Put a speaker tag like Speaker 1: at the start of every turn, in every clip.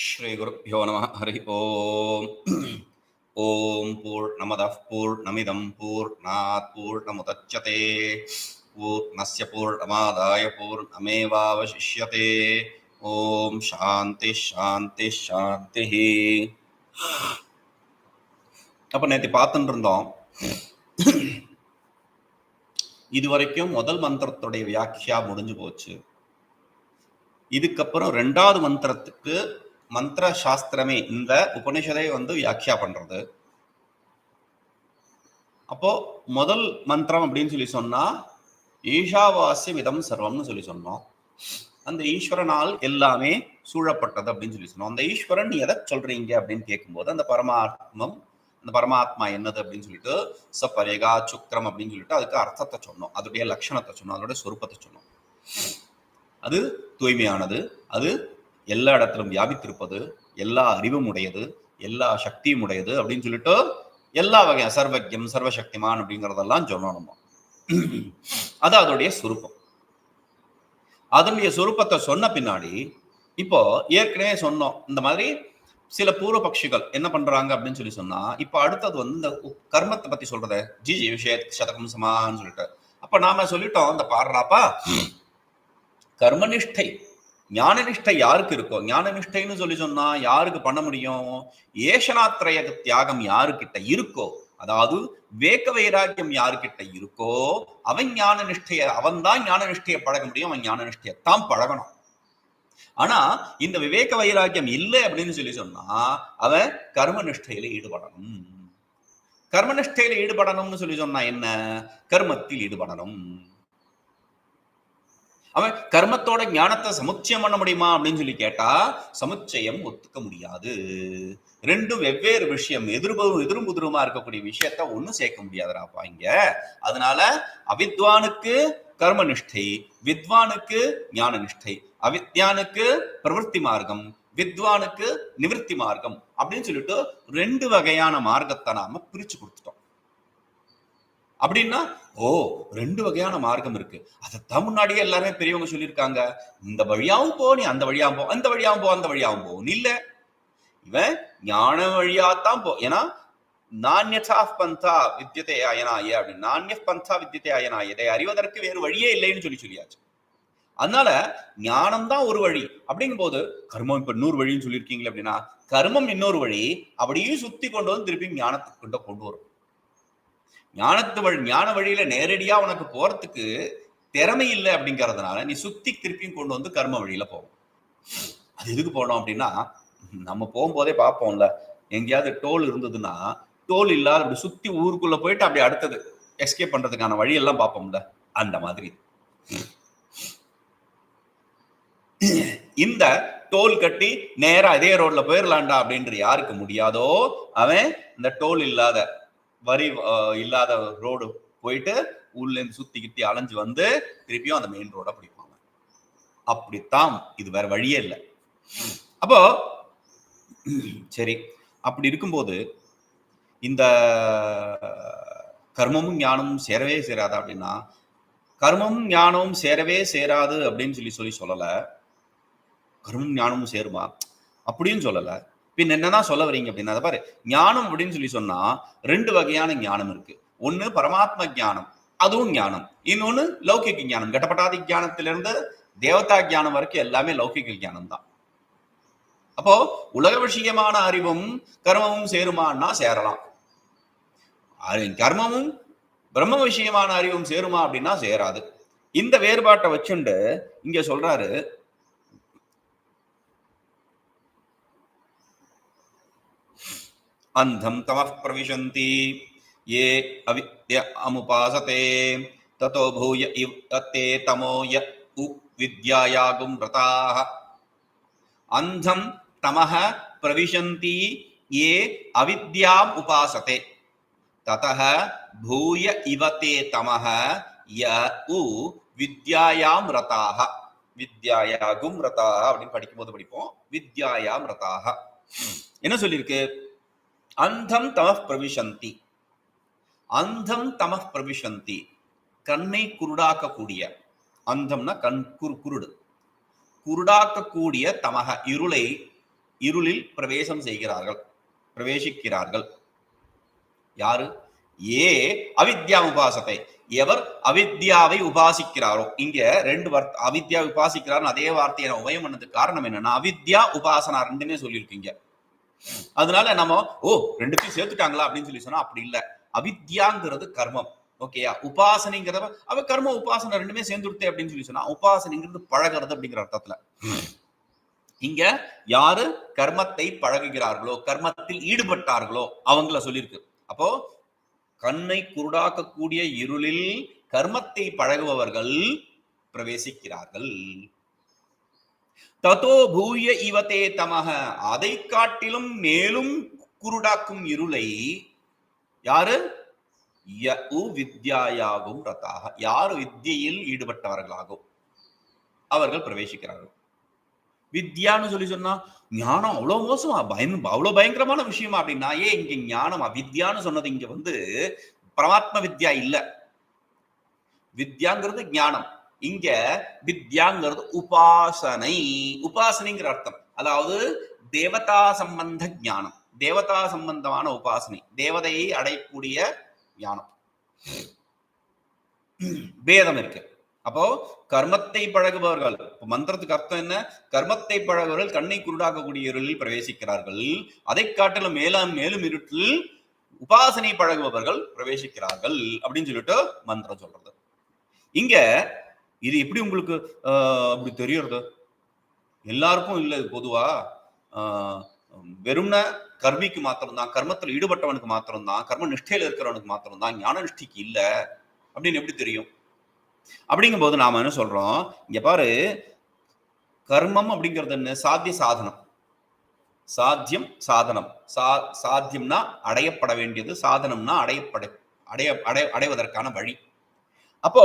Speaker 1: ஸ்ரீகுருப்போ நம ஹரி ஓம். ஓம் பூர்ணமத பூர்ணமிதம் பூர்ணாத் பூர்ணமுதச்சதே. பூர்ணஸ்ய பூர்ணமாதாய பூர்ணமேவாவசிஷ்யதே. ஓம் சாந்தி சாந்தி சாந்தி. அப்போ நேற்று பார்த்துட்டு இருந்தோம் இதுவரைக்கும் முதல் மந்திரத்துடைய வியாக்கியா முடிஞ்சு போச்சு. இதுக்கப்புறம் ரெண்டாவது மந்திரத்துக்கு மந்திர சாஸ்திரமே இந்த உபனிஷதை வந்து வியாக்கியா பண்றது. அப்போ முதல் மந்திரம் அப்படின்னு சொல்லி சொன்னா ஈஷாவாசியம் இதம் சர்வம்னு சொல்லி சொன்னோம். அந்த ஈஸ்வரனால் எல்லாமே சூழப்பட்டது அப்படின்னு சொல்லி சொன்னோம். அந்த ஈஸ்வரன் நீ எதை சொல்றீங்க அப்படின்னு கேட்கும்போது அந்த பரமாத்மம் அந்த பரமாத்மா என்னது அப்படின்னு சொல்லிட்டு சப்பரேகா சுக்ரம் அப்படின்னு சொல்லிட்டு அதுக்கு அர்த்தத்தை சொன்னோம். அதோடைய லட்சணத்தை சொன்னோம். அதோடைய சொரூபத்தை சொன்னோம். அது தூய்மையானது. அது எல்லா இடத்திலும் வியாபித்திருப்பது எல்லா அறிவும் உடையது எல்லா சக்தியும் உடையது அப்படின்னு சொல்லிட்டு எல்லா வகையான சர்வஜம் சர்வசக்திமான் அப்படிங்கிறதெல்லாம் சொல்லணும்? நம்ம அது அதோடைய சுரூபம். அதனுடைய சுரூபத்தை சொன்ன பின்னாடி இப்போ ஏற்கனவே சொன்னோம் இந்த மாதிரி சில பூர்வ பட்சிகள் என்ன பண்றாங்க அப்படின்னு சொல்லி சொன்னா இப்போ அடுத்தது வந்து இந்த கர்மத்தை பத்தி சொல்றத ஜி ஜி விஷய சதகம் சமான்னு சொல்லிட்டு. அப்ப நாம சொல்லிட்டோம் இந்த பாடுறாப்பா கர்மனிஷ்டை ஞானநிஷ்டை யாருக்கு இருக்கோ? ஞானநிஷ்டைன்னு சொல்லி சொன்னா யாருக்கு பண்ண முடியும்? ஏஷனாத்ரய தியாகம் யாருக்கிட்ட இருக்கோ? அதாவது வேக்க வைராக்கியம் யாருக்கிட்ட இருக்கோ? அவன் ஞான நிஷ்டைய அவன் தான் ஞான நிஷ்டைய பழக முடியும் அவன் ஞான நிஷ்டையத்தான் பழகணும். ஆனா இந்த விவேக வைராக்கியம் இல்லை அப்படின்னு சொல்லி சொன்னா அவன் கர்ம நிஷ்டையில ஈடுபடணும். கர்ம நிஷ்டையில ஈடுபடணும்னு சொல்லி சொன்னா என்ன? கர்மத்தில் ஈடுபடணும். அவன் கர்மத்தோட ஞானத்தை சமுச்சயம் பண்ண முடியுமா அப்படின்னு சொல்லி கேட்டா சமுச்சயம் ஒத்துக்க முடியாது. ரெண்டும் வெவ்வேறு விஷயம். எதிர்புறம் எதிரும் புதிருமா இருக்கக்கூடிய விஷயத்த ஒன்னும் சேர்க்க முடியாதுராப்பா இங்க. அதனால அவித்வானுக்கு கர்ம நிஷ்டை வித்வானுக்கு ஞான நிஷ்டை அவித்யானுக்கு பிரவருத்தி மார்க்கம் வித்வானுக்கு நிவர்த்தி மார்க்கம் அப்படின்னு சொல்லிட்டு ரெண்டு வகையான மார்க்கத்தை நாம பிரிச்சு கொடுத்துட்டோம். அப்படின்னா ஓ ரெண்டு வகையான மார்க்கம் இருக்கு. அதைத்தான் முன்னாடியே எல்லாருமே பெரியவங்க சொல்லியிருக்காங்க. இந்த வழியாவும் போ நீ அந்த வழியாவும் போ அந்த வழியாவும் போ அந்த வழியாவும் போ இல்ல. இவன் ஞான வழியாத்தான் போ. ஏன்னா நானியதா பந்தா வித்தியத்தை அயனாய அப்படின்னு. நானிய பந்தா வித்தியத்தை அயனாய இதை அறிவதற்கு வேறு வழியே இல்லைன்னு சொல்லி சொல்லியாச்சு. அதனால ஞானம் தான் ஒரு வழி. அப்படிங்கும் போது கர்மம் இப்ப இன்னொரு வழின்னு சொல்லியிருக்கீங்களே அப்படின்னா கர்மம் இன்னொரு வழி. அப்படியே சுத்தி கொண்டு வந்து திருப்பி ஞானத்துக்கு கொண்டு கொண்டு வரும். ஞானத்து வழி ஞான வழியில நேரடியா உனக்கு போறதுக்கு திறமை இல்லை அப்படிங்கறதுனால நீ சுத்தி திருப்பியும் கொண்டு வந்து கர்ம வழியில போகும் அது எதுக்கு போனோம் அப்படின்னா நம்ம போகும்போதே பார்ப்போம்ல எங்கேயாவது டோல் இருந்ததுன்னா டோல் இல்லாத அப்படி சுத்தி ஊருக்குள்ள போயிட்டு அப்படி அடுத்தது எஸ்கேப் பண்றதுக்கான வழியெல்லாம் பார்ப்போம்ல அந்த மாதிரி. இந்த டோல் கட்டி நேரா அதே ரோட்ல போயிடலாண்டா அப்படின்ற யாருக்கு முடியாதோ அவன் இந்த டோல் இல்லாத வரி இல்லாத ரோடு போயிட்டு உள்ள இருந்து சுத்தி கிட்டி அலைஞ்சு வந்து திருப்பியும் அந்த மெயின் ரோட பிடிப்பாங்க. அப்படித்தான் இது வேற வழியே இல்லை. அப்போ சரி அப்படி இருக்கும்போது இந்த கர்மமும் ஞானமும் சேரவே சேராதா அப்படின்னா கர்மமும் ஞானமும் சேரவே சேராது அப்படின்னு சொல்லி சொல்லி சொல்லலை. கர்மம் ஞானமும் சேருமா? அப்படின்னு சொல்லலை. பின் என்னதான் சொல்ல வரீங்க அப்படின்னா பாரு. ஞானம் அப்படின்னு சொல்லி சொன்னா ரெண்டு வகையான ஞானம் இருக்கு. ஒண்ணு பரமாத்ம ஞானம் அதுவும் ஞானம். இன்னொன்னு லௌகிக ஞானம். கட்டப்பட்டாதி ஞானத்திலிருந்து தேவதா ஞானம் வரைக்கும் எல்லாமே லௌகிக ஞானம் தான். அப்போ உலக விஷயமான அறிவும் கர்மமும் சேருமான்னா சேரலாம். கர்மமும் பிரம்ம விஷயமான அறிவும் சேருமா அப்படின்னா சேராது. இந்த வேறுபாட்டை வச்சுண்டு இங்க சொல்றாரு अन्धं तमः प्रविशन्ति ये अविद्य अमुपासते ततो भूय इव ते तमो य उ विद्यायागुं व्रताः अन्धं तमः प्रविशन्ति ये अविद्याम् उपासते ततः भूय इव ते तमः य उ வித்யாயாம் ரதாக வித்யாயாகும் ரதாக அப்படின்னு படிக்கும்போது படிப்போம் வித்யாயாம் ரதாக என்ன சொல்லியிருக்கு அந்தம் தம பிரவிசந்தி அந்தம் தம பிரவிசந்தி கண்ணை குருடாக்கக்கூடிய. அந்தம்னா கண் குரு குருடு. குருடாக்கக்கூடிய தமக இருளை இருளில் பிரவேசம் செய்கிறார்கள் பிரவேசிக்கிறார்கள். யாரு? ஏ அவித்யா உபாசத்தை. எவர் அவித்யாவை உபாசிக்கிறாரோ? இங்க ரெண்டு வார்த்தை அவித்யா உபாசிக்கிறார் அதே வார்த்தையை நான் உபயம் பண்ணதுக்கு காரணம் என்னன்னா அவித்யா உபாசனா ரெண்டுமே சொல்லியிருக்கீங்க. அதனால நம்ம ஓ ரெண்டுத்தையும் சேர்த்துட்டாங்களா அப்படின்னு சொல்லி சொன்னா அப்படி இல்ல. அவித்யாங்கிறது கர்மம். ஓகேயா? உபாசனைங்கிறத அவ கர்ம உபாசனை ரெண்டுமே சேர்ந்துடுத்தே அப்படின்னு சொல்லி சொன்னா உபாசனைங்கிறது பழகிறது அப்படிங்கிற அர்த்தத்துல. இங்க யாரு கர்மத்தை பழகுகிறார்களோ கர்மத்தில் ஈடுபட்டார்களோ அவங்கள சொல்லியிருக்கு. அப்போ கண்ணை குருடாக்கக்கூடிய இருளில் கர்மத்தை பழகுபவர்கள் பிரவேசிக்கிறார்கள். ததோ பூய இவதே தமக அதை காட்டிலும் மேலும் குருடாக்கும் இருளை யாரு? ய உ வித்யாயாகும் ரத்தாக. யார் வித்தியில் ஈடுபட்டவர்களாகும்? அவர்கள் பிரவேசிக்கிறார்கள். வித்யான்னு சொல்லி சொன்னா ஞானம் அவ்வளவு மோசமா பயன் அவ்வளவு பயங்கரமான விஷயமா அப்படின்னா ஏன் இங்க ஞானம்? வித்யான்னு சொன்னது இங்க வந்து பரமாத்ம வித்யா இல்ல. வித்யாங்கிறது ஞானம். இங்க வித்யாங்கிறது உபாசனை. உபாசனைங்கிற அர்த்தம். அதாவது தேவதா சம்பந்த ஞானம். தேவதா சம்பந்தமான உபாசனை. தேவதையை அடையக்கூடிய ஞானம். பேதம் இருக்கு. அப்போ கர்மத்தை பழகுபவர்கள் மந்திரத்துக்கு அர்த்தம் என்ன? கர்மத்தை பழகுபவர்கள் கண்ணை குருடாக்கக்கூடிய இருளில் பிரவேசிக்கிறார்கள். அதை காட்டிலும் மேலும் மேலும் இருட்டில் உபாசனை பழகுபவர்கள் பிரவேசிக்கிறார்கள் அப்படின்னு சொல்லிட்டு மந்திரம் சொல்றது. இங்க இது எப்படி உங்களுக்கு அப்படி தெரியறது? எல்லாருக்கும் இல்லை இது பொதுவா. வெறும்ன கர்மிக்கு மாத்திரம்தான் கர்மத்தில் ஈடுபட்டவனுக்கு மாத்திரம்தான் கர்ம நிஷ்டையில் இருக்கிறவனுக்கு மாத்திரம்தான் ஞான நிஷ்டிக்கு இல்லை. அப்படின்னு எப்படி தெரியும்? அப்படிங்கும்போது நாம என்ன சொல்றோம்? இங்க பாரு கர்மம் அப்படிங்கிறது என்ன? சாத்திய சாதனம். சாத்தியம் சாதனம். சா சாத்தியம்னா அடையப்பட வேண்டியது சாதனம்னா அடையப்பட அடைய அடைய அடைவதற்கான வழி. அப்போ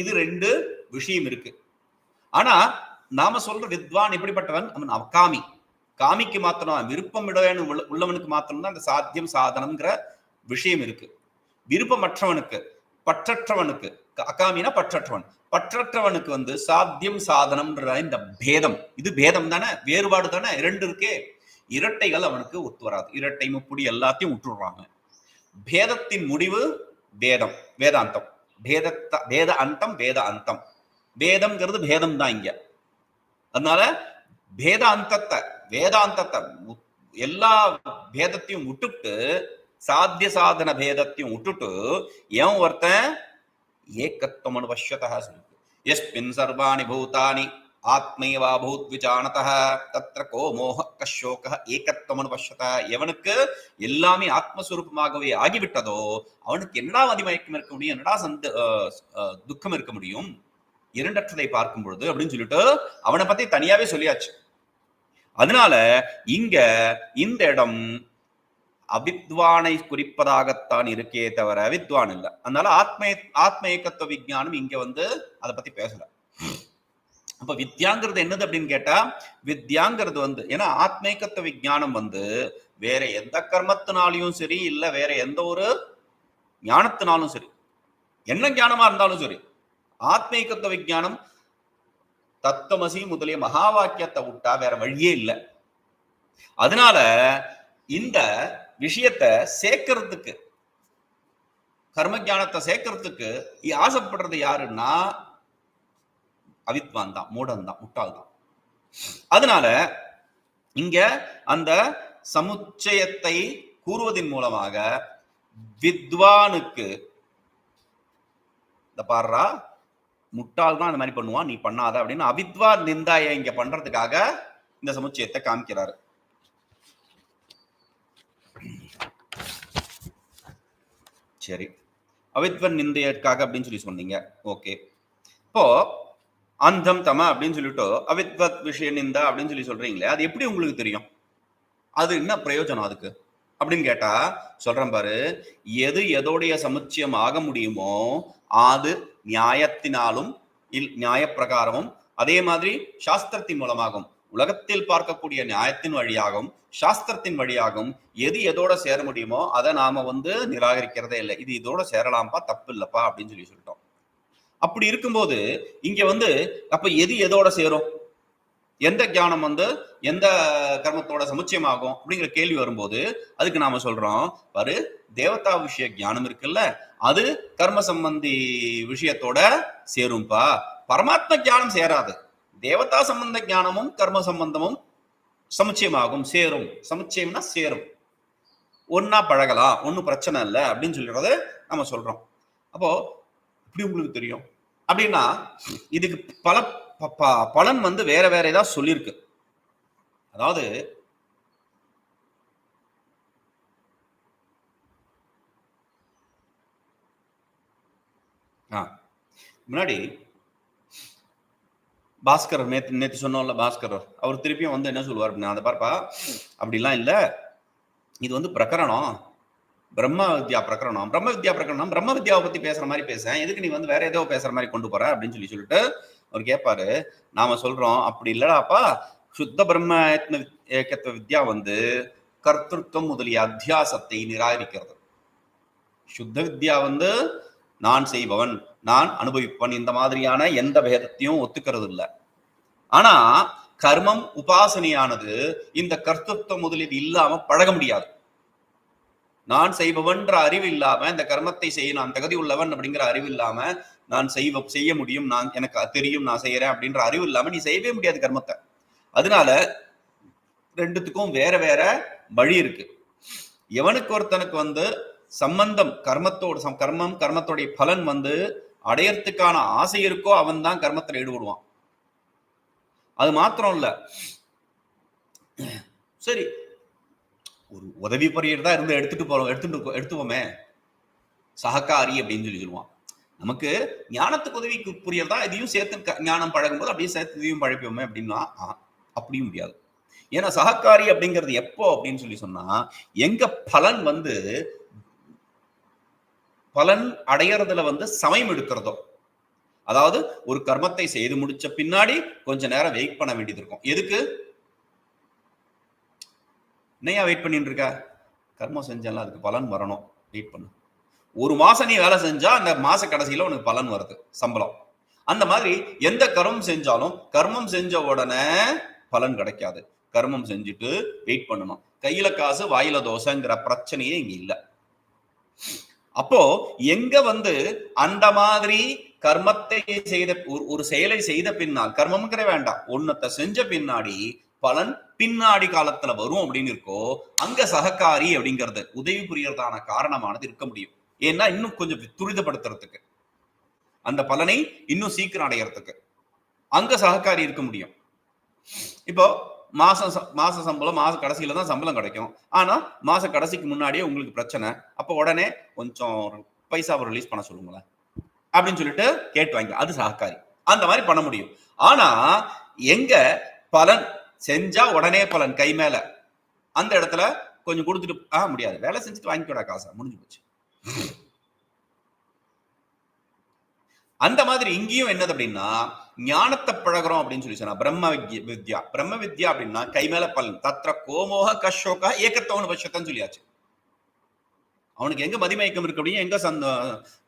Speaker 1: இது ரெண்டு விஷயம் இருக்கு. ஆனா நாம சொல்ற வித்வான் எப்படிப்பட்டவன்? அவன் அகாமி காமிக்கு மாத்திரம் விருப்பம் விடவேன்னு உள்ள- உள்ளவனுக்கு மாத்திரம் தான் அந்த சாத்தியம் சாதனம்ங்கிற விஷயம் இருக்கு. விருப்பமற்றவனுக்கு பற்றற்றவனுக்கு க- அகாமினா பற்றற்றவன். பற்றற்றவனுக்கு வந்து சாத்தியம் சாதனம்ன்ற இந்த பேதம். இது பேதம் தானே? வேறுபாடு தானே? இரண்டு இருக்கே. இரட்டைகள் அவனுக்கு ஒத்து வராது. இரட்டை முப்புடி எல்லாத்தையும் விட்டுடுறாங்க. பேதத்தின் முடிவு வேதம் வேதாந்தம். பேதத்த வேத அந்தம் வேத அந்தம். வேதம்ங்கிறது பேதம் தான் இங்க. அதனால பேதாந்தத்தை வேதாந்தத்தை எல்லா பேதத்தையும் விட்டுட்டு சாத்திய சாதன பேதத்தையும் விட்டுட்டு எவன் ஒருத்தன் ஏக்கத்துவம் அனுபஷ்யதா சொல்லிருக்கு எஸ்மின் சர்வாணி பூதானி ஆத்மைவா பூத் விஜானத தத்ர கோ மோக கஷோக ஏகத்துவம் அனுபஷ்யத எவனுக்கு எல்லாமே ஆத்மஸ்வரூபமாகவே ஆகிவிட்டதோ அவனுக்கு என்னடா மதிமயக்கம் இருக்க முடியும் என்னடா சந்த துக்கம் இருக்க முடியும்? இரண்டற்றதை பார்க்கும் பொழுது அப்படின்னு சொல்லிட்டு அவனை பத்தி தனியாவே சொல்லியாச்சு. அதனால இங்க இந்த இடம் அவித்வானை குறிப்பதாகத்தான் இருக்கே தவிர வித்வான் இல்ல. அதனால ஆத்ம ஆத்ம ஏக்கத்துவ விஞ்ஞானம் இங்க வந்து அதை பத்தி பேசல. அப்ப வித்யாங்கிறது என்னது அப்படின்னு கேட்டா வித்யாங்கிறது வந்து ஏன்னா ஆத்மேக்கத்துவ விஞ்ஞானம் வந்து வேற எந்த கர்மத்தினாலையும் சரி இல்ல வேற எந்த ஒரு ஞானத்தினாலும் சரி என்ன ஞானமா இருந்தாலும் சரி ஆத்மீகத்துவ விஞ்ஞானம் தத்துவமசி முதலிய மகா வாக்கியத்தை விட்டா வேற வழியே இல்லை. அதனால இந்த விஷயத்தை சேர்க்கறதுக்கு கர்மஜானத்தை சேர்க்கறதுக்கு ஆசைப்படுறது யாருன்னா அவித்வான் தான் மூடன் தான் முட்டாள் தான். அதனால இங்க அந்த சமுச்சயத்தை கூறுவதன் மூலமாக வித்வானுக்கு இந்த பாடுறா முட்டாள் தான் அந்த மாதிரி பண்ணுவான் நீ பண்ணாத அப்படின்னு அவித்வா நிந்தாய இங்க பண்றதுக்காக இந்த சமுச்சயத்தை காமிக்கிறாரு. சரி. அவித்வன் நிந்தையற்காக அப்படின்னு சொல்லி சொன்னீங்க. ஓகே. இப்போ அந்தம் தம அப்படின்னு சொல்லிட்டு அவித்வத் விஷய நிந்தா அப்படின்னு சொல்லி சொல்றீங்களே அது எப்படி உங்களுக்கு தெரியும்? அது என்ன பிரயோஜனம் அதுக்கு? அப்படின்னு கேட்டா சொல்றேன் பாரு எது எதோடைய சமுச்சயம் ஆக முடியுமோ அது நியாயத்தினாலும் இல் நியாயப்பிரகாரமும் அதே மாதிரி சாஸ்திரத்தின் மூலமாகும். உலகத்தில் பார்க்கக்கூடிய நியாயத்தின் வழியாகவும் சாஸ்திரத்தின் வழியாகவும் எது எதோட சேர முடியுமோ அதை நாம வந்து நிராகரிக்கிறதே இல்லை. இது இதோட சேரலாம்ப்பா தப்பு இல்லப்பா அப்படின்னு சொல்லி சொல்லிட்டோம். அப்படி இருக்கும்போது இங்க வந்து அப்ப எது எதோட சேரும்? எந்த ஞானம் வந்து எந்த கர்மத்தோட சமுச்சயமாகும் அப்படிங்கிற கேள்வி வரும்போது அதுக்கு நாம சொல்றோம் பாரு தேவதா விஷய ஞானம் இருக்குல்ல அது கர்ம சம்பந்தி விஷயத்தோட சேரும்பா. பரமாத்ம ஞானம் சேராது. தேவதா சம்பந்த ஞானமும் கர்ம சம்பந்தமும் சமுச்சயமாகும் சேரும். சமுச்சயம்னா சேரும். ஒன்னா பழகலாம் ஒன்றும் பிரச்சனை இல்லை அப்படின்னு சொல்லிடுறது நம்ம சொல்றோம். அப்போ இப்படி உங்களுக்கு தெரியும். அப்படின்னா இதுக்கு பல பலன் வந்து வேற வேற ஏதாவது சொல்லியிருக்கு அதாவது முன்னாடி பாஸ்கர் நேத்து நேத்து சொன்னோம்ல பாஸ்கரர். அவர் திருப்பியும் வந்து என்ன சொல்லுவார் அப்படின்னா அதை பார்ப்பா அப்படிலாம் இல்ல. இது வந்து பிரகரணம். பிரம்ம வித்யா பிரகரணம். பிரம்ம வித்யா பிரகரணம். பிரம்ம வித்யாவை பத்தி பேசுற மாதிரி பேசேன் எதுக்கு நீ வந்து வேற ஏதோ பேசுற மாதிரி கொண்டு போற? அப்படின்னு சொல்லி சொல்லிட்டு அவர் கேட்பாரு நாம சொல்றோம் அப்படி இல்லடாப்பா. சுத்த பிரம்ம ஏத்ம ஏகத்துவ வித்யா வந்து கர்த்திருவம் முதலிய அத்தியாசத்தை நிராகரிக்கிறது. சுத்த வித்யா வந்து நான் செய்பவன் நான் அனுபவிப்பவன் இந்த மாதிரியான எந்த பேதத்தையும் ஒத்துக்கிறது இல்லை ஆனா கர்மம் உபாசனையானது இந்த கர்த்தத்துவம் முதலீடு இல்லாம பழக முடியாது. நான் செய்பவன்ற அறிவு இல்லாம இந்த கர்மத்தை செய்ய நான் தகுதி உள்ளவன் அப்படிங்கிற அறிவு இல்லாம நான் செய்வ செய்ய முடியும் நான் எனக்கு தெரியும் நான் செய்யறேன் அப்படின்ற அறிவு இல்லாம நீ செய்யவே முடியாது கர்மத்தை. அதனால ரெண்டுத்துக்கும் வேற வேற வழி இருக்கு. எவனுக்கு ஒருத்தனுக்கு வந்து சம்பந்தம் கர்மத்தோட சம்- கர்மம் கர்மத்தோடைய பலன் வந்து அடையறதுக்கான ஆசை இருக்கோ அவன் தான் கர்மத்துல ஈடுபடுவான். அது மாத்திரம் இல்ல. சரி. ஒரு உதவி புரியறதா இருந்து எடுத்துட்டு போறோம் எடுத்துட்டு எடுத்துவோமே எடுத்துப்போமே. சககாரி அப்படின்னு சொல்லி சொல்லுவான். நமக்கு ஞானத்துக்கு உதவிக்கு புரியறதா இதையும் சேர்த்து க- ஞானம் பழகும்போது அப்படியே சேர்த்து இதையும் பழப்பியோமே அப்படின்னா அப்படியும் முடியாது. ஏன்னா சககாரி அப்படிங்கிறது எப்போ அப்படின்னு சொல்லி சொன்னா எங்க பலன் வந்து பலன் அடையறதுல வந்து சமயம் எடுக்கிறதோ. அதாவது ஒரு கர்மத்தை செய்து முடிச்ச பின்னாடி கொஞ்ச நேரம் வெயிட் பண்ண வேண்டியது இருக்கும். எதுக்கு? என்னையா வெயிட் பண்ணிட்டு இருக்க? கர்மம் செஞ்சாலும் அதுக்கு பலன் வரணும். வெயிட் பண்ணு. ஒரு மாசம் நீ வேலை செஞ்சா அந்த மாச கடைசியில உனக்கு பலன் வருது சம்பளம். அந்த மாதிரி எந்த கர்மம் செஞ்சாலும் கர்மம் செஞ்ச உடனே பலன் கிடைக்காது. கர்மம் செஞ்சுட்டு வெயிட் பண்ணணும். கையில காசு வாயில தோசைங்கிற பிரச்சனையே இங்க இல்ல. அப்போ எங்க வந்து அந்த மாதிரி கர்மத்தை செய்த ஒரு ஒரு செயலை செய்த பின்னால் கர்மம்ங்கிற வேண்டாம். ஒன்னத்தை செஞ்ச பின்னாடி பலன் பின்னாடி காலத்துல வரும் அப்படின்னு இருக்கோ அங்க சககாரி அப்படிங்கிறது உதவி புரியறதான காரணமானது இருக்க முடியும். ஏன்னா இன்னும் கொஞ்சம் துரிதப்படுத்துறதுக்கு. அந்த பலனை இன்னும் சீக்கிரம் அடையறதுக்கு. அங்க சககாரி இருக்க முடியும். இப்போ மாசம் ச- மாச சம்பளம் மாச கடைசியில தான் சம்பளம் கிடைக்கும். ஆனா மாச கடைசிக்கு முன்னாடியே உங்களுக்கு பிரச்சனை. அப்ப உடனே கொஞ்சம் பைசாவை ரிலீஸ் பண்ண சொல்லுங்களேன். அப்படின்னு சொல்லிட்டு கேட்டு வாங்கிக்கலாம். அது சககாரி அந்த மாதிரி பண்ண முடியும். ஆனா எங்க பலன் செஞ்சா உடனே பலன் கை மேல. அந்த இடத்துல கொஞ்சம் கொடுத்துட்டு ஆ முடியாது. வேலை செஞ்சுட்டு வாங்கிக்கூடா காசை. முடிஞ்சு போச்சு. அந்த மாதிரி இங்கேயும் என்னது அப்படின்னா ஞானத்தை பழகுறோம் அப்படின்னு சொல்லி சொன்னா பிரம்ம வித்யா பிரம்ம வித்யா அப்படின்னா கை மேல பலன் தத்ர கோமோக கஷோக ஏகத்தவனு பட்சத்தன்னு சொல்லியாச்சு. அவனுக்கு எங்க மதிமயக்கம் இருக்க முடியும் எங்க சந்த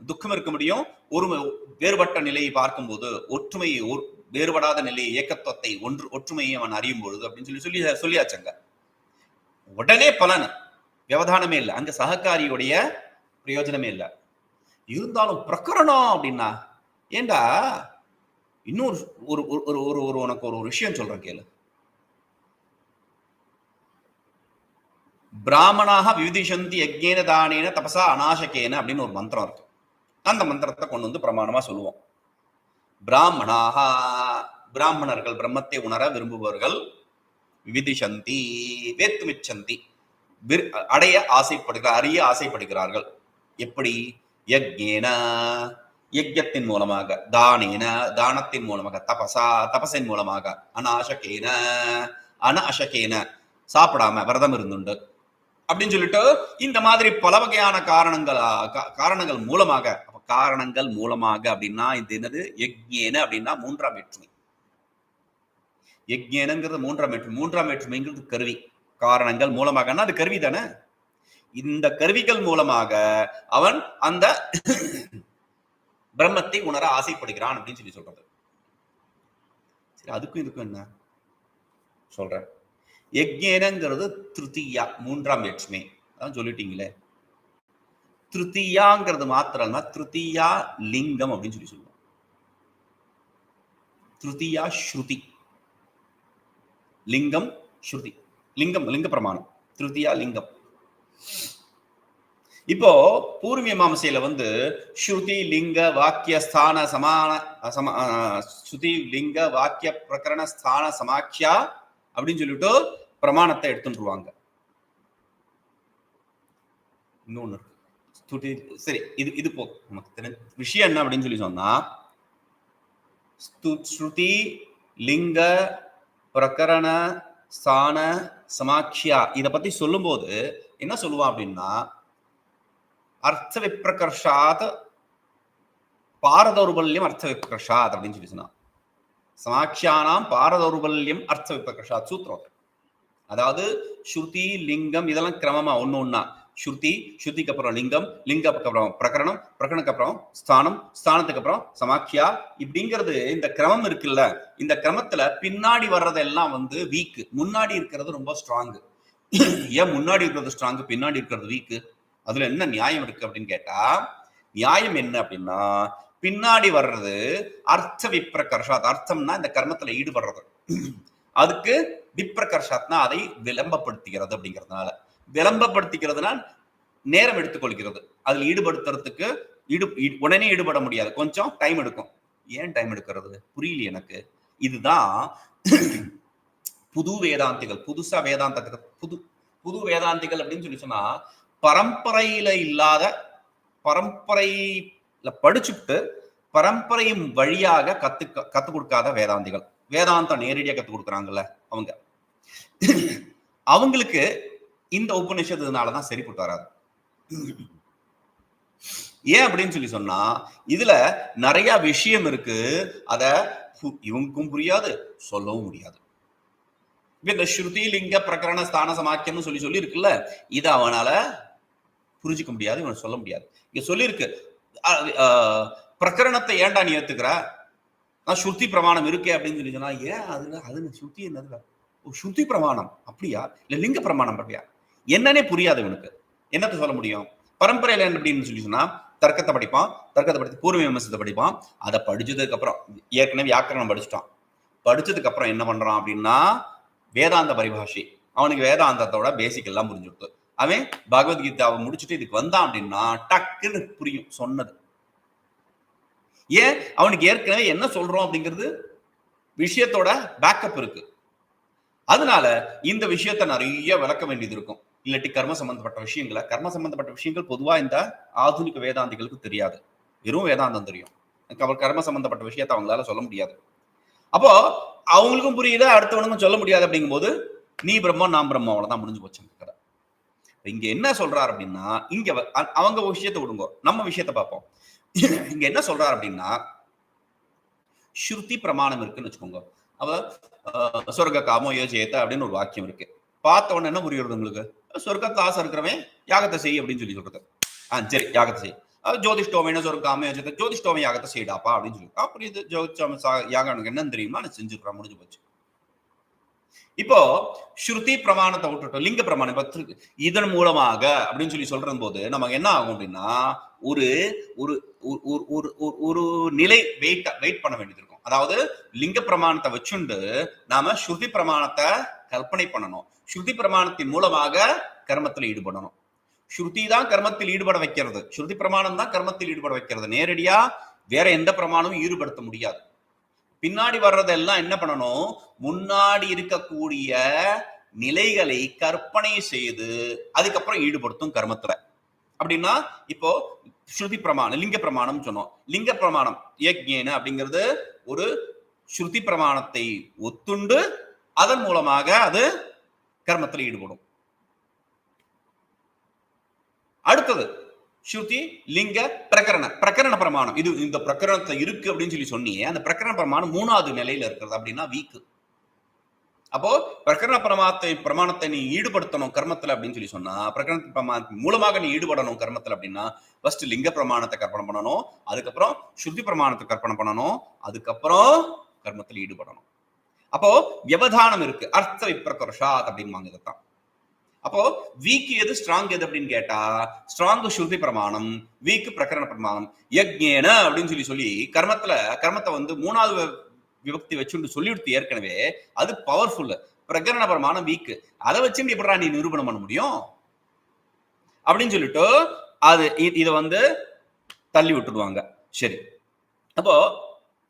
Speaker 1: துக்கம் இருக்க முடியும் ஒரு வேறுபட்ட நிலையை பார்க்கும்போது ஒற்றுமை வேறுபடாத நிலை ஏக்கத்துவத்தை ஒன்று ஒற்றுமையை அவன் அறியும் பொழுது அப்படின்னு சொல்லி சொல்லி சொல்லியாச்சுங்க உடனே பலன். விவதானமே இல்லை. அங்க சககாரியுடைய பிரயோஜனமே இல்லை. இருந்தாலும் பிரகரணம் அப்படின்னா ஏண்டா இன்னொரு ஒரு ஒரு ஒரு ஒரு உனக்கு ஒரு ஒரு விஷயம் சொல்றேன் கேளு. பிராமணாக விவிதிஷந்தி யஜ்ஞேன தானேன தபசா அநாசகேன அப்படின்னு ஒரு மந்திரம் இருக்கு. அந்த மந்திரத்தை கொண்டு வந்து பிரமாணமா சொல்லுவோம். பிராமணாக பிராமணர்கள் பிரம்மத்தை உணர விரும்புபவர்கள் விவிதிஷந்தி வேத்துமிச்சந்தி விரு- அடைய ஆசைப்படுகிறார் அறிய ஆசைப்படுகிறார்கள். எப்படி? யஜ்ஞேன யஜ்யத்தின் மூலமாக தானேன தானத்தின் மூலமாக தபசா தபசின் மூலமாக அனாசகேன அன அசகேன சாப்பிடாம விரதம் இருந்துண்டு. அப்படின்னு சொல்லிட்டு இந்த மாதிரி பல வகையான காரணங்கள் கா- காரணங்கள் மூலமாக காரணங்கள் மூலமாக அப்படின்னா இது என்னது? யஜ்ஞேன அப்படின்னா மூன்றாம் வேற்றுமை. யஜ்ஞேனங்கிறது மூன்றாம் வேற்றுமை. மூன்றாம் வேற்றுமைங்கிறது கருவி. காரணங்கள் மூலமாகன்னா அது கருவி தானே இந்த கருவிகள் மூலமாக அவன் அந்த பிரம்மத்தை உணர ஆசைப்படுகிறான் அப்படின்னு சொல்லி சொல்றது. சரி அதுக்கும் இதுக்கும் என்ன? சொல்றேன். யஜ்ஞேனங்கிறது திருத்தியா மூன்றாம் லட்சுமி. அதான் சொல்லிட்டீங்களே. திருத்தியாங்கிறது மாத்திரம் இல்ல, திருத்தியா லிங்கம் அப்படின்னு சொல்லி சொல்லுவோம். திருத்தியா ஸ்ருதி. லிங்கம் ஸ்ருதி. லிங்கம் லிங்க பிரமாணம். திருத்தியா லிங்கம். இப்போ பூர்வ மாமசையில வந்து ஸ்ருதி லிங்க வாக்கிய ஸ்தான சமான சம ஆஹ், ஸ்ருதி லிங்க வாக்கிய பிரகரண ஸ்தான சமாக்கியா அப்படின்னு சொல்லிட்டு பிரமாணத்தை எடுத்துருவாங்க இன்னொன்னு இருக்கு. ஸ்துதி சரி இது இது போ நமக்கு தெரிஞ்ச விஷயம் என்ன அப்படின்னு சொல்லி சொன்னா ஸ்து- ஸ்ருதி லிங்க பிரகரண ஸ்தான சமாக்கியா இதை பத்தி சொல்லும்போது என்ன சொல்லுவான் அப்படின்னா அர்த்த விப்ரகர்ஷாத் பாரதௌர்பல்யம் அர்த்த விப்ரகர்ஷாத் அப்படின்னு சொல்லி சொன்னான். சமாக்கியானாம் பாரதௌர்பல்யம் அர்த்த விப்ரகர்ஷாத் சூத்திரம் அதாவது ஸ்ருதி லிங்கம் இதெல்லாம் கிரமமா ஒண்ணு ஒண்ணா. ஸ்ருதி ஸ்ருதிக்கு அப்புறம் லிங்கம் லிங்கத்துக்கு அப்புறம் பிரகரணம் பிரகரணக்கு அப்புறம் ஸ்தானம் ஸ்தானத்துக்கு அப்புறம் சமாக்கியா. இப்படிங்கிறது இந்த கிரமம் இருக்குல்ல இந்த கிரமத்துல பின்னாடி வர்றதெல்லாம் வந்து வீக் முன்னாடி இருக்கிறது ரொம்ப ஸ்ட்ராங் ஏன் முன்னாடி இருக்கிறது ஸ்ட்ராங்கு பின்னாடி இருக்கிறது வீக்கு அதுல என்ன நியாயம் இருக்கு அப்படின்னு கேட்டா நியாயம் என்ன அப்படின்னா பின்னாடி வர்றது அர்த்த விப்ரகர்ஷாத் அர்த்தம்னா இந்த கர்மத்துல ஈடுபடுறது. அதுக்கு விப்ரகர்ஷாத்னா அதை விளம்பப்படுத்துகிறது அப்படிங்கிறதுனால. விளம்பப்படுத்திக்கிறதுனா நேரம் எடுத்துக்கொள்கிறது. அதில் ஈடுபடுத்துறதுக்கு ஈடு உடனே ஈடுபட முடியாது. கொஞ்சம் டைம் எடுக்கும். ஏன் டைம் எடுக்கிறது? புரியல எனக்கு. இதுதான் புது வேதாந்திகள் புதுசா வேதாந்த புது புது வேதாந்திகள் அப்படின்னு சொல்லி சொன்னா பரம்பரையில இல்லாத பரம்பரையில படிச்சுட்டு பரம்பரையின் வழியாக கத்து கத்து கொடுக்காத வேதாந்திகள். வேதாந்தம் நேரடியாக கத்து கொடுக்குறாங்கல்ல அவங்க. அவங்களுக்கு இந்த உபநிஷத்துனாலதான் சரிப்பட்டு வராது. ஏன் அப்படின்னு சொல்லி சொன்னா இதுல நிறைய விஷயம் இருக்கு. அத இவங்களுக்கும் புரியாது சொல்லவும் முடியாது. இந்த ஸ்ருதி லிங்க பிரகரண ஸ்தான சமாக்கியம்னு சொல்லி சொல்லி இருக்குல்ல இதை அவனால புரிஞ்சுக்க முடியாது இவன் சொல்ல முடியாது. இங்க சொல்லியிருக்கு பிரகரணத்தை ஏன்டா நீ ஏத்துக்கிற நான் ஸ்ருதி பிரமாணம் இருக்கே அப்படின்னு சொல்லி சொன்னா ஏன் அதுல அது ஸ்ருதி என்னது ஓ, ஸ்ருதி பிரமாணம் அப்படியா? இல்ல லிங்க பிரமாணம் அப்படியா? என்னன்னே புரியாது இவனுக்கு. என்னத்தை சொல்ல முடியும்? பரம்பரையில என்ன அப்படின்னு சொல்லி சொன்னா தர்க்கத்தை படிப்பான் தர்க்கத்தை படித்து பூர்வ விமர்சனத்தை படிப்பான் அதை படிச்சதுக்கு அப்புறம் ஏற்கனவே வியாக்கரணம் படிச்சுட்டான். படிச்சதுக்கு அப்புறம் என்ன பண்றான் அப்படின்னா வேதாந்த பரிபாஷை. அவனுக்கு வேதாந்தத்தோட பேசிக் எல்லாம் புரிஞ்சுட்டு அவன் பகவத்கீதாவை முடிச்சுட்டு இதுக்கு வந்தான் அப்படின்னா டக்குன்னு புரியும் சொன்னது. ஏன்? அவனுக்கு ஏற்கனவே என்ன சொல்றோம் அப்படிங்கிறது விஷயத்தோட பேக்கப் இருக்கு. அதனால இந்த விஷயத்த நிறைய விளக்க வேண்டியது இருக்கும். இல்லாட்டி கர்ம சம்பந்தப்பட்ட விஷயங்களை கர்ம சம்பந்தப்பட்ட விஷயங்கள் பொதுவா இந்த ஆதுனிக வேதாந்திகளுக்கு தெரியாது. வெறும் வேதாந்தம் தெரியும். அவர் கர்ம சம்பந்தப்பட்ட விஷயத்தை அவங்களால சொல்ல முடியாது. அப்போ அவங்களுக்கும் புரியல அடுத்தவனுக்கும் சொல்ல முடியாது அப்படிங்கும்போது நீ பிரம்மா நான் பிரம்மா அவ்வளவுதான் முடிஞ்சு போச்சு அந்த கதை. இங்க என்ன சொல்றாரு அப்படின்னா இங்க அவங்க விஷயத்தை விடுங்க. நம்ம விஷயத்த பார்ப்போம். இங்க என்ன சொல்றாரு அப்படின்னா ஸ்ருதி பிரமாணம் இருக்குன்னு வச்சுக்கோங்க. அவ சொர்க்க காமோ யோஜேத்த அப்படின்னு ஒரு வாக்கியம் இருக்கு. பார்த்த உடனே என்ன புரியுறது உங்களுக்கு? சொர்க்கத்தை ஆசை இருக்கிறவன் யாகத்தை செய் அப்படின்னு சொல்லி சொல்றது. ஆ சரி யாகத்தை செய். ஜோதிஷ்டோமின்னு சொல்லி சொர்க்க காம யோஜத்தை ஜோதிஷ்டோம யாகத்தை செய்டாப்பா அப்படின்னு சொல்லி அப்புறம் இது ஜோதிஷ்டோம யாகம் எனக்கு என்னன்னு தெரியுமா நான் செஞ்சுக்கிறேன் முடிஞ்சு போச்சு இப்போ ஸ்ருதி பிரமாணத்தை விட்டுட்டோம் லிங்க பிரமாணம் இப்ப இதன் மூலமாக அப்படின்னு சொல்லி சொல்ற போது நமக்கு என்ன ஆகும் அப்படின்னா ஒரு ஒரு ஒரு- ஒரு- ஒரு ஒரு- ஒரு நிலை வெயிட் வெயிட் பண்ண வேண்டியது இருக்கும் அதாவது லிங்க பிரமாணத்தை வச்சுண்டு நாம ஸ்ருதி பிரமாணத்தை கற்பனை பண்ணணும் ஸ்ருதி பிரமாணத்தின் மூலமாக கர்மத்தில் ஈடுபடணும் ஸ்ருதி தான் கர்மத்தில் ஈடுபட வைக்கிறது. ஸ்ருதி பிரமாணம் தான் கர்மத்தில் ஈடுபட வைக்கிறது. நேரடியா வேற எந்த பிரமாணமும் ஈடுபடுத்த முடியாது. பின்னாடி வர்றதெல்லாம் என்ன பண்ணணும்? முன்னாடி இருக்கக்கூடிய நிலைகளை கற்பனை செய்து அதுக்கப்புறம் ஈடுபடுத்தும் கர்மத்துல. அப்படின்னா இப்போ ஸ்ருதி பிரமாணம் லிங்க பிரமாணம் சொன்னோம். லிங்க பிரமாணம் யக்ஞேன அப்படிங்கிறது ஒரு ஸ்ருதி பிரமாணத்தை ஒத்துண்டு அதன் மூலமாக அது கர்மத்தில் ஈடுபடும். அடுத்தது ஸ்ருதி லிங்க பிரகரண. பிரகரண பிரமாணம். இது இந்த பிரகரணத்தை இருக்கு அப்படின்னு சொல்லி சொன்னியே அந்த பிரகரண பிரமாணம் மூணாவது நிலையில இருக்கிறது அப்படின்னா வீக்கு. அப்போ பிரகரண பிரமாணத்தை பிரமாணத்தை நீ ஈடுபடுத்தணும் கர்மத்துல அப்படின்னு சொல்லி சொன்னா பிரகரண பிரமா மூலமாக நீ ஈடுபடணும் கர்மத்துல அப்படின்னா ஃபர்ஸ்ட் லிங்க பிரமாணத்தை கற்பனை பண்ணணும் அதுக்கப்புறம் ஸ்ருதி பிரமாணத்தை கற்பனை பண்ணணும் அதுக்கப்புறம் கர்மத்தில் ஈடுபடணும். அப்போ வியவதானம் இருக்கு. அர்த்த விப்ரகர்ஷாத் அப்படிம்பாங்க இதைத்தான் அப்போ வீக் எது ஸ்ட்ராங் எது அப்படின்னு கேட்டா ஸ்ட்ராங் ஸ்ருதி பிரமாணம் வீக் பிரகரண பிரமாணம் யக்ஞேன அப்படின்னு சொல்லி சொல்லி கர்மத்துல கர்மத்தை வந்து மூணாவது விபக்தி வச்சுட்டு சொல்லிவிடுத்து ஏற்கனவே அது பவர்ஃபுல் பிரகரண பிரமாணம் வீக் அதை வச்சு எப்படா நீ நிரூபணம் பண்ண முடியும்? அப்படின்னு சொல்லிட்டு அது இதை வந்து தள்ளி விட்டுடுவாங்க. சரி. அப்போ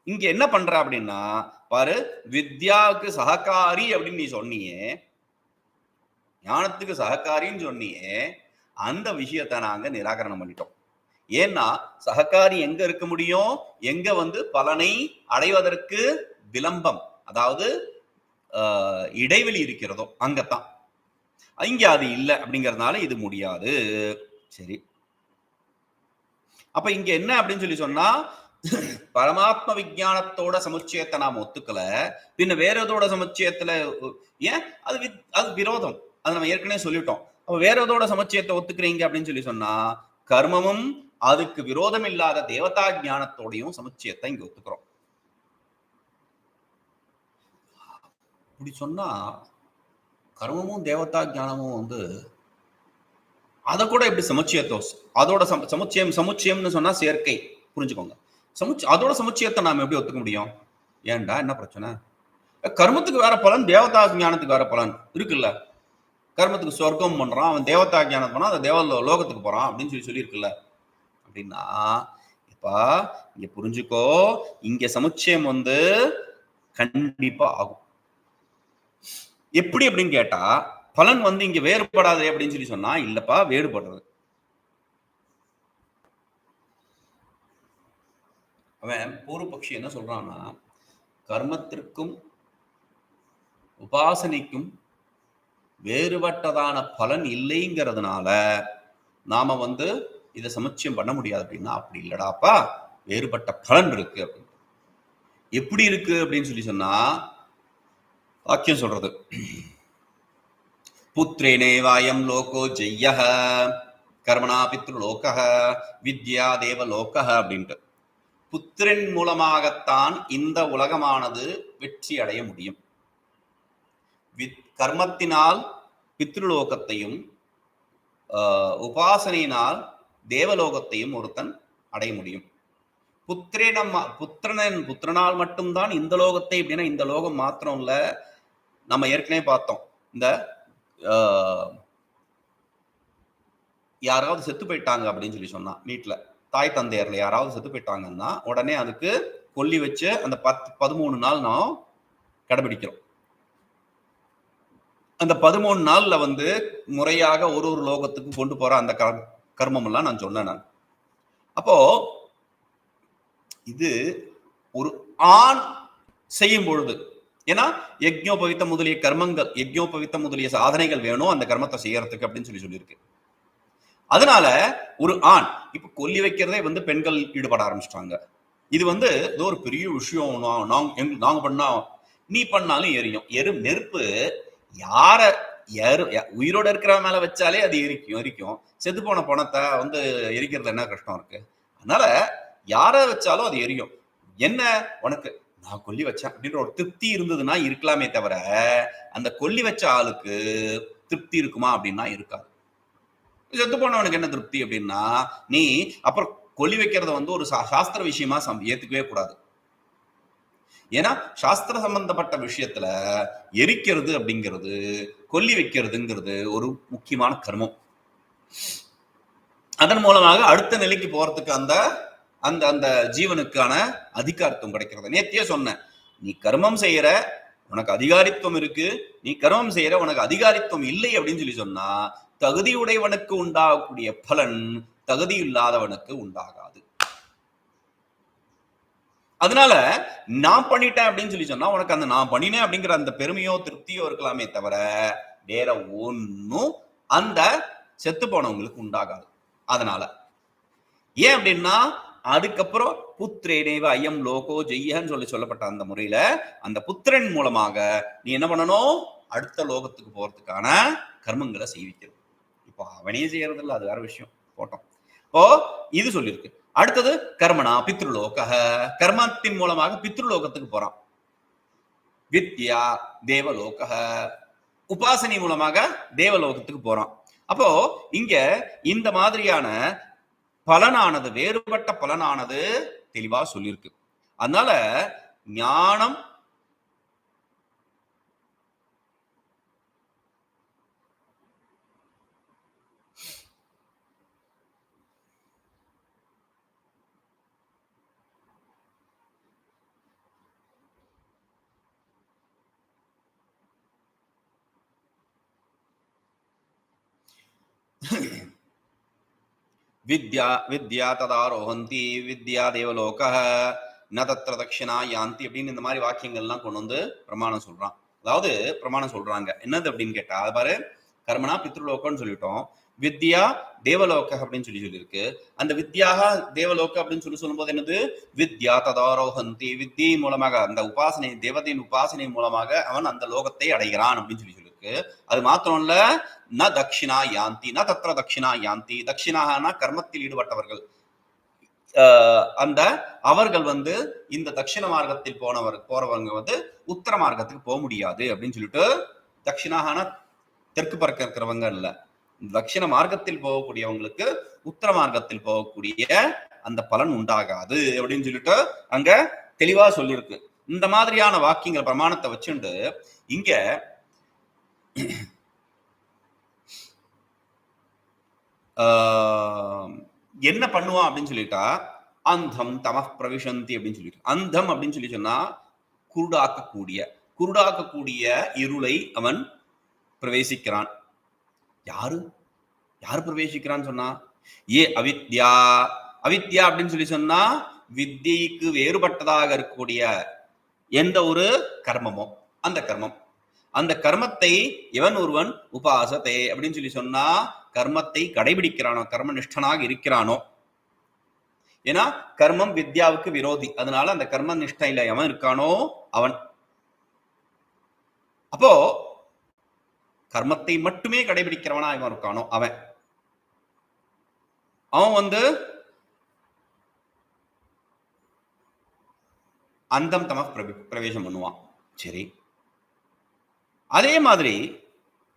Speaker 1: இங்க என்ன பண்ற அப்படின்னா பாரு வித்யாவுக்கு சககாரி அப்படின்னு நீ சொன்னியே ஞானத்துக்கு சககாரின்னு சொன்னியே அந்த விஷயத்தை நாங்க நிராகரணம் பண்ணிட்டோம். ஏன்னா சககாரி எங்க இருக்க முடியும்? எங்க வந்து பலனை அடைவதற்கு விளம்பம் அதாவது ஆஹ், இடைவெளி இருக்கிறதோ அங்கத்தான். இங்க அது இல்லை அப்படிங்கறதுனால இது முடியாது. சரி. அப்ப இங்க என்ன அப்படின்னு சொல்லி சொன்னா பரமாத்ம விஞ்ஞானத்தோட சமுச்சயத்தை நாம் ஒத்துக்கல பின்ன வேற எதோட சமுச்சயத்துல ஏன்? அது அது விரோதம். அதை நம்ம ஏற்கனவே சொல்லிட்டோம். அப்ப வேற எதோட சமச்சயத்தை ஒத்துக்கிறீங்க அப்படின்னு சொல்லி சொன்னா கர்மமும் அதுக்கு விரோதம் இல்லாத தேவதா ஞானத்தோடையும் சமச்சயத்தை இங்க ஒத்துக்கிறோம். இப்படி சொன்னா கர்மமும் தேவதா ஞானமும் வந்து அதை கூட எப்படி சமுச்சயத்தோ அதோட சம- சமுச்சயம் சமுச்சயம்னு சொன்னா சேர்க்கை. புரிஞ்சுக்கோங்க. சமுச்ச அதோட சமுச்சயத்தை நாம எப்படி ஒத்துக்க முடியும்? ஏன்டா என்ன பிரச்சனை? கர்மத்துக்கு வேற பலன் தேவதா ஞானத்துக்கு வேற பலன் இருக்குல்ல? கர்மத்துக்கு சொர்க்கம் பண்றான் அவன் தேவதா ஞானம் பண்ணா அந்த தேவ லோகத்துக்கு போறான் அப்படின்னு சொல்லி சொல்லியிருக்குல்ல. அப்படின்னா இப்போ இங்க புரிஞ்சுக்கோ இங்க சமுச்சயம் வந்து கண்டிப்பா ஆகும். எப்படி அப்படின்னு கேட்டா பலன் வந்து இங்க வேறுபடாது அப்படின்னு சொல்லி சொன்னா இல்லப்பா வேறுபடுறது. அவன் பூர்வபக்ஷி என்ன சொல்றான்னா கர்மத்திற்கும் உபாசனைக்கும் வேறுபட்டதான பலன் இல்லைங்கிறதுனால நாம வந்து இதை சமுச்சயம் பண்ண முடியாது அப்படின்னா அப்படி இல்லடாப்பா. வேறுபட்ட பலன் இருக்கு அப்படின்னு. எப்படி இருக்கு அப்படின்னு சொல்லி சொன்னா வாக்கியம் சொல்றது. புத்திரேனேவாயம் லோகோ ஜெய்ய கர்மனா பித்ரு லோக வித்யா தேவ லோக அப்படின்ட்டு. புத்திரன் மூலமாகத்தான் இந்த உலகமானது வெற்றி அடைய முடியும். வித் கர்மத்தினால் பித்ருலோகத்தையும் ஆஹ், உபாசனையினால் தேவலோகத்தையும் ஒருத்தன் அடைய முடியும். புத்திரனம் புத்திரனன் புத்திரனால் மட்டும்தான் இந்த லோகத்தை அப்படின்னா இந்த லோகம் மாத்திரம் இல்ல நம்ம ஏற்கனவே பார்த்தோம். இந்த ஆஹ், யாராவது செத்து போயிட்டாங்க அப்படின்னு சொல்லி சொன்னா வீட்டுல தாய் தந்தையர்ல யாராவது செத்து போயிட்டாங்கன்னா உடனே அதுக்கு கொல்லி வச்சு அந்த பத்து பதிமூணு நாள் நாம் கடைபிடிக்கிறோம். அந்த பதிமூணு நாள்ல வந்து முறையாக ஒரு ஒரு லோகத்துக்கு கொண்டு போற அந்த கர்மம் எல்லாம் நான் சொன்னேன் நான். அப்போ இது ஒரு ஆண் செய்யும் பொழுது ஏன்னா யக்ஞோபவித்த முதலிய கர்மங்கள் யக்ஞோபவித்த முதலிய சாதனைகள் வேணும் அந்த கர்மத்தை செய்யறதுக்கு அப்படின்னு சொல்லி சொல்லியிருக்கு. அதனால ஒரு ஆண் இப்ப கொல்லி வைக்கிறதே வந்து பெண்கள் ஈடுபட ஆரம்பிச்சிட்டாங்க. இது வந்து ஏதோ ஒரு பெரிய விஷயம் நான் நாங்க நாங்க பண்ணா நீ பண்ணாலும் எரியும். எரு நெருப்பு யார எரு உயிரோட இருக்கிற மேல வச்சாலே அது எரிக்கும் எரிக்கும். செத்து போன பணத்தை வந்து எரிக்கிறது என்ன கஷ்டம் இருக்கு? அதனால யார வச்சாலும் அது எரியும். என்ன? உனக்கு நான் கொல்லி வச்சேன் அப்படின்ற ஒரு திருப்தி இருந்ததுன்னா இருக்கலாமே தவிர அந்த கொல்லி வச்ச ஆளுக்கு திருப்தி இருக்குமா அப்படின்னா இருக்காது. செத்து போனவனுக்கு என்ன திருப்தி அப்படின்னா நீ அப்புறம் கொல்லி வைக்கிறத வந்து ஒரு சா- சாஸ்திர விஷயமா சம் ஏத்துக்கவே கூடாது. ஏன்னா சாஸ்திர சம்பந்தப்பட்ட விஷயத்துல எரிக்கிறது அப்படிங்கிறது கொல்லி வைக்கிறதுங்கிறது ஒரு முக்கியமான கர்மம். அதன் மூலமாக அடுத்த நிலைக்கு போறதுக்கு அந்த அந்த அந்த ஜீவனுக்கான அதிகாரத்துவம் கிடைக்கிறது. நேத்தியே சொன்னேன் நீ கர்மம் செய்யற உனக்கு அதிகாரித்துவம் இருக்கு. நீ கர்மம் செய்யற உனக்கு அதிகாரித்துவம் இல்லை அப்படின்னு சொல்லி சொன்னா தகுதியுடையவனுக்கு உண்டாகக்கூடிய பலன் தகுதி இல்லாதவனுக்கு உண்டாகாது. அதனால நான் பண்ணிட்டேன் அப்படின்னு சொல்லி சொன்னா உனக்கு அந்த நான் பண்ணினேன் அப்படிங்கிற அந்த பெருமையோ திருப்தியோ இருக்கலாமே தவிர வேற ஒன்னும் அந்த செத்து போனவங்களுக்கு உண்டாகாது. அதனால. ஏன் அப்படின்னா அதுக்கப்புறம் புத்திரேனேவ ஐயம் லோகோ ஜெய்யன்னு சொல்லி சொல்லப்பட்ட அந்த முறையில அந்த புத்திரன் மூலமாக நீ என்ன பண்ணணும்? அடுத்த லோகத்துக்கு போறதுக்கான கர்மங்களை செய்விக்கணும். இப்போ அவனே செய்யறது அது வேற விஷயம். போட்டோம். இப்போ இது சொல்லியிருக்கு. அடுத்தது கர்மனா பித்ருலோக கர்மத்தின் மூலமாக பித்ருலோகத்துக்கு போறான். வித்யா தேவலோக உபாசனை மூலமாக தேவலோகத்துக்கு போறான். அப்போ இங்க இந்த மாதிரியான பலனானது வேறுபட்ட பலனானது தெளிவா சொல்லியிருக்கு. அதனால ஞானம் வித்யா வித்யா ததாரோஹந்தி வித்யா தேவலோக ந தத்திர தட்சிணா யாந்தி அப்படின்னு இந்த மாதிரி வாக்கியங்கள்லாம் கொண்டு வந்து பிரமாணம் சொல்றான். அதாவது பிரமாணம் சொல்றாங்க. என்னது அப்படின்னு கேட்டா அது பாரு கர்மனா பித்ருலோகம்னு சொல்லிட்டோம். வித்யா தேவலோக அப்படின்னு சொல்லி சொல்லியிருக்கு. அந்த வித்யாக தேவலோக அப்படின்னு சொல்லி சொல்லும்போது என்னது? வித்யா ததாரோஹந்தி வித்தியை மூலமாக அந்த உபாசனை தேவதையின் உபாசனை மூலமாக அவன் அந்த லோகத்தை அடைகிறான் அப்படின்னு சொல்லி இருக்கு. அது மாத்திரம் இல்ல ந தட்சிணா யாந்தி ந தத்திர தட்சிணா யாந்தி. தட்சிணாகனா கர்மத்தில் ஈடுபட்டவர்கள். ஆஹ் அந்த அவர்கள் வந்து இந்த தட்சிண மார்க்கத்தில் போனவர் போறவங்க வந்து உத்தர மார்க்கத்துக்கு போக முடியாது அப்படின்னு சொல்லிட்டு தட்சிணாகனா தெற்கு பறக்க இருக்கிறவங்க இல்ல. தட்சிண மார்க்கத்தில் போகக்கூடியவங்களுக்கு உத்தர மார்க்கத்தில் போகக்கூடிய அந்த பலன் உண்டாகாது அப்படின்னு சொல்லிட்டு அங்க தெளிவா சொல்லியிருக்கு. இந்த மாதிரியான வாக்கியங்கள் பிரமாணத்தை வச்சுண்டு இங்க என்ன பண்ணுவான் அப்படின்னு சொல்லிட்டா அந்தம் தம பிரவிசந்தி அப்படின்னு சொல்லிட்டு. அந்தம் அப்படின்னு சொல்லி சொன்னா குருடாக்கக்கூடிய குருடாக்கக்கூடிய இருளை அவன் பிரவேசிக்கிறான். யாரு? யார் பிரவேசிக்கிறான்னு சொன்னா? ஏ அவித்யா. அவித்யா அப்படின்னு சொல்லி சொன்னா வித்தியைக்கு வேறுபட்டதாக இருக்கக்கூடிய எந்த ஒரு கர்மமோ அந்த கர்மம். அந்த கர்மத்தை எவன் ஒருவன் உபாசத்தை அப்படின்னு சொல்லி சொன்னா கர்மத்தை கடைபிடிக்கிறானோ கர்மனிஷ்டனாக இருக்கிறானோ. ஏன்னா கர்மம் வித்யாவுக்கு விரோதி. அதனால அந்த கர்ம நிஷ்டையில எவன் இருக்கானோ அவன். அப்போ கர்மத்தை மட்டுமே கடைபிடிக்கிறவனா இவன் இருக்கானோ? அவன். அவன் வந்து அந்தம் தம பிரவேசம் பண்ணுவான். சரி. அதே மாதிரி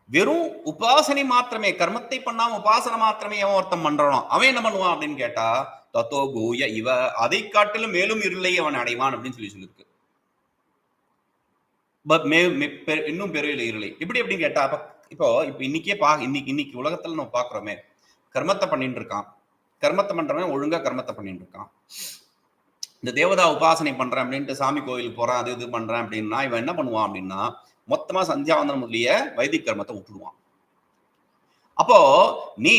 Speaker 1: வெறும் உபாசனை மாத்திரமே கர்மத்தை பண்ணாம உபாசனை மாத்திரமே அவன் ஒருத்தன் பண்றானோ அவன் என்ன பண்ணுவான் அப்படின்னு கேட்டா தத்தோ பூய இவ அதை காட்டிலும் மேலும் இருளை அவன் அடைவான் அப்படின்னு சொல்லி சொல்லிருக்கு. இன்னும் பெரிய இருளை. எப்படி அப்படின்னு கேட்டா அப்ப இப்போ இப்போ இன்னைக்கே பா இன்னைக்கு இன்னைக்கு உலகத்துல நம்ம பாக்குறோமே கர்மத்தை பண்ணிட்டு இருக்கான். கர்மத்தை பண்றவன் ஒழுங்கா கர்மத்தை பண்ணிட்டு இருக்கான். இந்த தேவதா உபாசனை பண்றேன் அப்படின்ட்டு சாமி கோயிலுக்கு போறான் அது இது பண்றேன் அப்படின்னா இவன் என்ன பண்ணுவான் அப்படின்னா மொத்தமா சந்தியாவந்தனம் முதலிய வைதிக் கர்மத்தை விட்டுடுவான். அப்போ நீ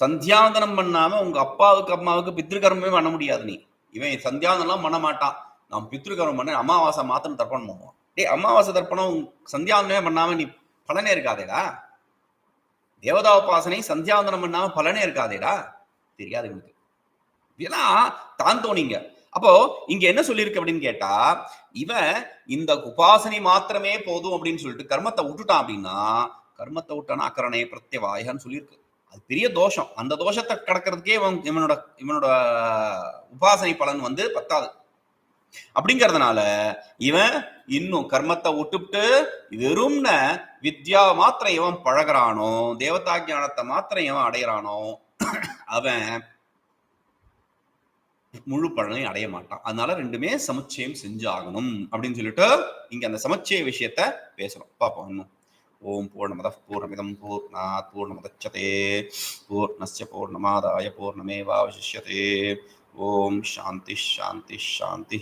Speaker 1: சந்தியாவந்தனம் பண்ணாம உங்க அப்பாவுக்கு அம்மாவுக்கு பித்திருக்கர்மே பண்ண முடியாது நீ. இவன் சந்தியாவந்தனம் பண்ண மாட்டான். நான் பித்திருக்கர்மம் பண்ண அமாவாசை மாத்திரம் தர்ப்பணம் பண்ணுவான். டே அமாவாசை தர்ப்பணம் சந்தியாவந்தனமே பண்ணாம நீ பலனே இருக்காதேடா. தேவதா உபாசனை சந்தியாவந்தனம் பண்ணாம பலனே இருக்காதேடா. தெரியாது இவனுக்கு. இதெல்லாம் தான் தோணிங்க அப்போ இங்க என்ன சொல்லியிருக்கு அப்படின்னு கேட்டா இவன் இந்த உபாசனை மாத்திரமே போதும் அப்படின்னு சொல்லிட்டு கர்மத்தை விட்டுட்டான் அப்படின்னா கர்மத்தை விட்டான அக்கரணே பிரத்யவாயன்னு சொல்லியிருக்கு. அது பெரிய தோஷம். அந்த தோஷத்தை கடக்கிறதுக்கே இவன் இவனோட இவனோட உபாசனை பலன் வந்து பத்தாது. அப்படிங்கறதுனால இவன் இன்னும் கர்மத்தை விட்டுவிட்டு வெறும்ன வித்யா மாத்திரம் இவன் பழகுறானோ தேவதா ஞானத்தை மாத்திரம் இவன் அடையிறானோ அவன் முழு பலனையும் அடைய மாட்டான். அதனால ரெண்டுமே சமச்சயம் செஞ்சாகணும் அப்படின்னு சொல்லிட்டு இங்க அந்த சமச்சய விஷயத்த பேசணும் பார்ப்போம் இன்னும். ஓம் பூர்ணமத பூர்ணமிதம் பூர்ணா பூர்ணமதச்சதே. பூர்ணஸ்ய பூர்ணமாதாய பூர்ணமேவாவசிஷ்யதே. ஓம் சாந்தி சாந்தி சாந்தி